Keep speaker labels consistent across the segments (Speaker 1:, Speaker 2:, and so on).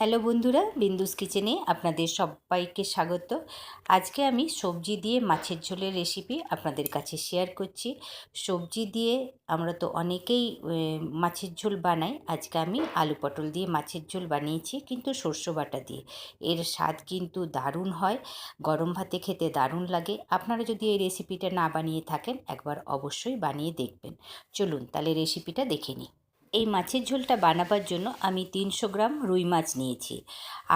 Speaker 1: Hello বন্ধুরা, বিন্দুস কিচেনে আপনাদের সবাইকে স্বাগত। আজকে আমি সবজি দিয়ে মাছের ঝোলের রেসিপি আপনাদের কাছে শেয়ার করছি। সবজি দিয়ে আমরা তো অনেকেই মাছের ঝোল বানাই। আজকে আমি আলু পটল দিয়ে মাছের ঝোল বানিয়েছি, কিন্তু সর্ষে বাটা দিয়ে। এর স্বাদ কিন্তু দারুণ হয়, গরম ভাতে খেতে দারুণ লাগে। আপনারা যদি এই রেসিপিটা না বানিয়ে থাকেন, একবার অবশ্যই বানিয়ে দেখবেন। চলুন তাহলে রেসিপিটা দেখে নিই। এই মাছের ঝোলটা বানাবার জন্য আমি তিনশো গ্রাম রুই মাছ নিয়েছি।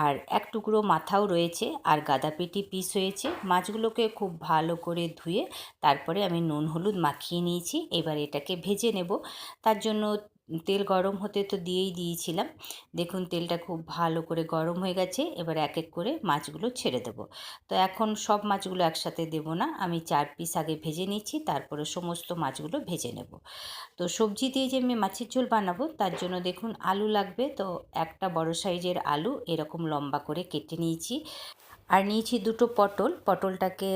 Speaker 1: আর এক টুকরো মাথাও রয়েছে, আর গাদা পেটি পিস হয়েছে। মাছগুলোকে খুব ভালো করে ধুয়ে তারপরে আমি নুন হলুদ মাখিয়ে নিয়েছি। এবার এটাকে ভেজে নেব। তার জন্য তেল গরম হতে তো দিয়েই দিয়েছিলাম। দেখুন, তেলটা খুব ভালো করে গরম হয়ে গেছে, এবার এক এক করে মাছগুলো ছেড়ে দেব। তো এখন সব মাছগুলো একসাথে দেব না, আমি চার পিস আগে ভেজে নিচ্ছি, তারপরে সমস্ত মাছগুলো ভেজে নেব। তো সবজি দিয়ে যে আমি মাছের ঝোল বানাবো, তার জন্য দেখুন, আলু লাগবে, তো একটা বড় সাইজের আলু, এরকম লম্বা করে কেটে নিয়েছি। আর নিয়েছি দুটো পটল। পটলটাকে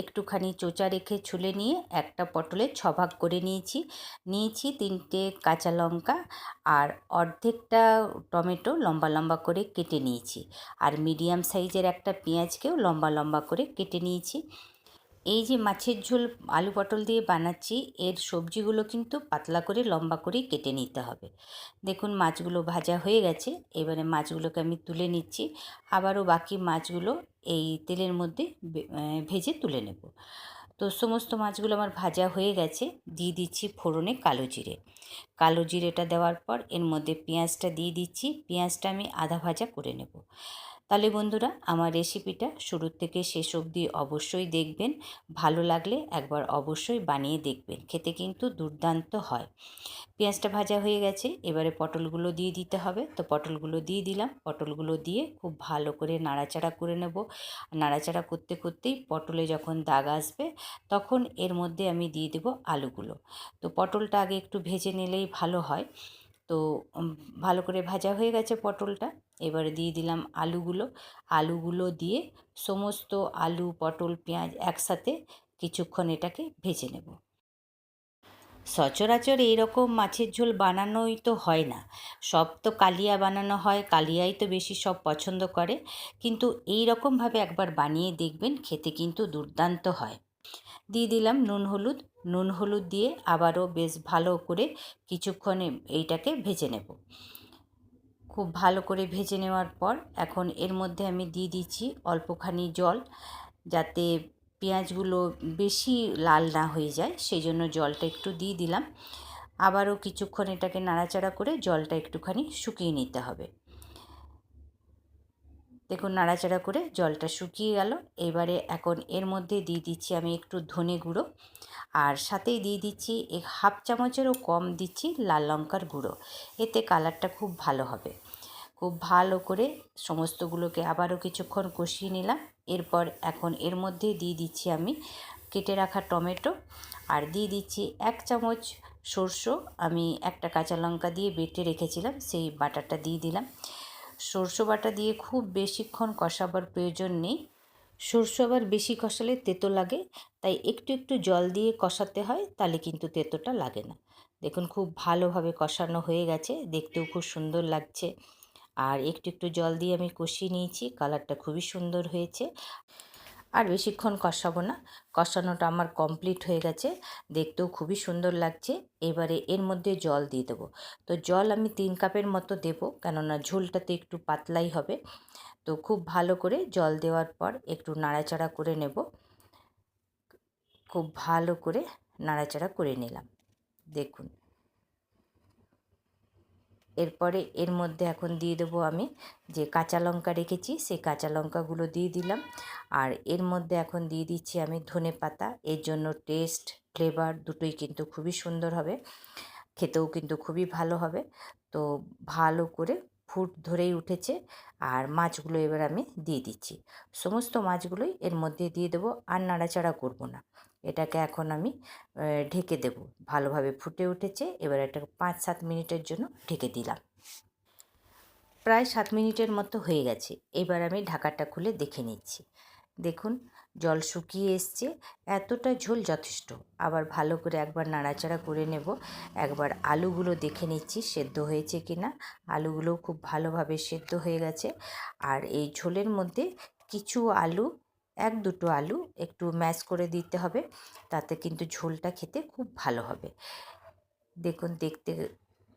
Speaker 1: একটুখানি চোচা রেখে ছুলে নিয়ে একটা পটলে ছভাগ করে নিয়েছি। নিয়েছি তিনটে কাঁচা লঙ্কা আর অর্ধেকটা টমেটো লম্বা লম্বা করে কেটে নিয়েছি। আর মিডিয়াম সাইজের একটা পেঁয়াজকেও লম্বা লম্বা করে কেটে নিয়েছি। এই যে মাছের ঝোল, আলু পটল দিয়ে বানাচ্ছি, এর সবজিগুলো কিন্তু পাতলা করে, লম্বা করে কেটে নিতে হবে। দেখুন মাছগুলো ভাজা হয়ে গেছে, এবারে মাছগুলোকে আমি তুলে নিচ্ছি। আবারও বাকি মাছগুলো এই তেলের মধ্যে ভেজে তুলে নেব। তো সমস্ত মাছগুলো আমার ভাজা হয়ে গেছে, দিয়ে দিচ্ছি ফোড়নে কালো জিরে। কালো জিরেটা দেওয়ার পর এর মধ্যে পেঁয়াজটা দিয়ে দিচ্ছি, পেঁয়াজটা আমি আধা ভাজা করে নেব। তাহলে বন্ধুরা, আমার রেসিপিটা শুরুর থেকে শেষ অবধি অবশ্যই দেখবেন। ভালো লাগলে একবার অবশ্যই বানিয়ে দেখবেন। খেতে কিন্তু দুর্দান্ত হয়। পেঁয়াজটা ভাজা হয়ে গেছে, এবারে পটলগুলো দিয়ে দিতে হবে। তো পটলগুলো দিয়ে দিলাম। পটলগুলো দিয়ে খুব ভালো করে নাড়াচাড়া করে নেব। নাড়াচাড়া করতে করতেই পটলে যখন দাগ আসবে, তখন এর মধ্যে আমি দিয়ে দেব আলুগুলো। তো পটলটা আগে একটু ভেজে নিলেই ভালো হয়। তো ভালো করে ভাজা হয়ে গেছে পটলটা। এবারে দিয়ে দিলাম আলুগুলো। আলুগুলো দিয়ে সমস্ত আলু, পটল, পেঁয়াজ একসাথে কিছুক্ষণ এটাকে ভেজে নেব। সচরাচর এইরকম মাছের ঝোল বানানোই তো হয় না। সব তো কালিয়া বানানো হয়, কালিয়াই তো বেশি সব পছন্দ করে। কিন্তু এই রকমভাবে একবার বানিয়ে দেখবেন, খেতে কিন্তু দুর্দান্ত হয়। দিয়ে দিলাম নুন হলুদ। নুন হলুদ দিয়ে আবারও বেশ ভালো করে কিছুক্ষণে এইটাকে ভেজে নেব। খুব ভালো করে ভেজে নেওয়ার পর এখন এর মধ্যে আমি দিয়ে দিচ্ছি অল্পখানি জল যাতে পেঁয়াজগুলো বেশি লাল না হয়ে যায়, সেই জন্য জলটা একটু দিয়ে দিলাম। আবারও কিছুক্ষণ এটাকে নাড়াচাড়া করে জলটা একটুখানি শুকিয়ে নিতে হবে। দেখুন নাড়াচাড়া করে জলটা শুকিয়ে গেল। এবারে এখন এর মধ্যে দিয়ে দিচ্ছি আমি একটু ধনে গুঁড়ো। আর সাথেই দিয়ে দিচ্ছি এক হাফ চামচেরও কম দিচ্ছি লাল লঙ্কার গুঁড়ো। এতে কালারটা খুব ভালো হবে। খুব ভালো করে সমস্তগুলোকে আবারও কিছুক্ষণ কষিয়ে নিলাম। এরপর এখন এর মধ্যে দিয়ে দিচ্ছি আমি কেটে রাখা টমেটো। আর দিয়ে দিচ্ছি এক চামচ সরষো। আমি একটা কাঁচা লঙ্কা দিয়ে বেটে রেখেছিলাম, সেই বাটারটা দিয়ে দিলাম। সরষে বাটা দিয়ে খুব বেশিক্ষণ কষাবার প্রয়োজন নেই। সরষে আবার বেশি কষালে তেতো লাগে, তাই একটু একটু জল দিয়ে কষাতে হয়, তাহলে কিন্তু তেতোটা লাগে না। দেখুন খুব ভালোভাবে কষানো হয়ে গেছে, দেখতেও খুব সুন্দর লাগছে। আর একটু একটু জল দিয়ে আমি কষিয়ে নিয়েছি, কালারটা খুবই সুন্দর হয়েছে। আর বেশিক্ষণ কষাবো না, কষানোটা আমার কমপ্লিট হয়ে গেছে, দেখতেও খুবই সুন্দর লাগছে। এবারে এর মধ্যে জল দিয়ে দেবো। তো জল আমি তিন কাপের মতো দেবো, কেননা ঝোলটা তো একটু পাতলাই হবে। তো খুব ভালো করে জল দেওয়ার পর একটু নাড়াচাড়া করে নেব। খুব ভালো করে নাড়াচাড়া করে নিলাম। দেখুন। এরপরে এর মধ্যে এখন দিয়ে দেবো আমি যে কাঁচা লঙ্কা রেখেছি, সেই কাঁচা লঙ্কাগুলো দিয়ে দিলাম। আর এর মধ্যে এখন দিয়ে দিচ্ছি আমি ধনে পাতা। এর জন্য টেস্ট, ফ্লেভার দুটোই কিন্তু খুবই সুন্দর হবে। খেতেও কিন্তু খুবই ভালো হবে। তো ভালো করে ফুট ধরেই উঠেছে আর মাছগুলো এবার আমি দিয়ে দিচ্ছি। সমস্ত মাছগুলোই এর মধ্যে দিয়ে দেবো আর নাড়াচাড়া করব না। এটাকে এখন আমি ঢেকে দেব। ভালোভাবে ফুটে উঠেছে, এবার এটা পাঁচ সাত মিনিটের জন্য ঢেকে দিলাম। প্রায় সাত মিনিটের মতো হয়ে গেছে। এবার আমি ঢাকাটা খুলে দেখে নিচ্ছি। দেখুন, জল শুকিয়ে এসছে, এতটা ঝোল যথেষ্ট। আবার ভালো করে একবার নাড়াচাড়া করে নেব। একবার আলুগুলো দেখে নিচ্ছি, সেদ্ধ হয়েছে কি না আলুগুলোও খুব ভালোভাবে সেদ্ধ হয়ে গেছে। আর এই ঝোলের মধ্যে কিছু আলু, এক দুটো আলু একটু ম্যাশ করে দিতে হবে। তাতে কিন্তু ঝোলটা খেতে খুব ভালো হবে। দেখুন, দেখতে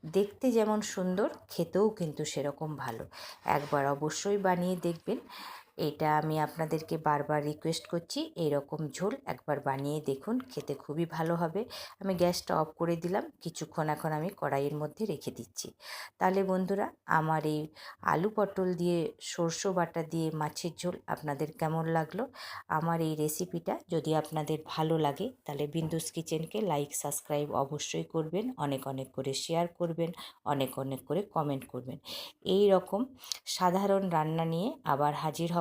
Speaker 1: দেখতে যেমন সুন্দর, খেতেও কিন্তু সেরকম ভালো। একবার অবশ্যই বানিয়ে দেখবেন। এটা আমি আপনাদেরকে বারবার রিকোয়েস্ট করছি। এইরকম ঝোল একবার বানিয়ে দেখুন, খেতে খুবই ভালো হবে। আমি গ্যাসটা অফ করে দিলাম, কিছুক্ষণ এখন আমি কড়াইয়ের মধ্যে রেখে দিচ্ছি। তাহলে বন্ধুরা, আমার এই আলু পটল দিয়ে সরষে বাটা দিয়ে মাছের ঝোল আপনাদের কেমন লাগল? আমার এই রেসিপিটা যদি আপনাদের ভালো লাগে, তাহলে বিন্দুস কিচেনকে লাইক সাবস্ক্রাইব অবশ্যই করবেন, অনেক অনেক করে শেয়ার করবেন, অনেক অনেক করে কমেন্ট করবেন। এই রকম সাধারণ রান্না নিয়ে আবার হাজির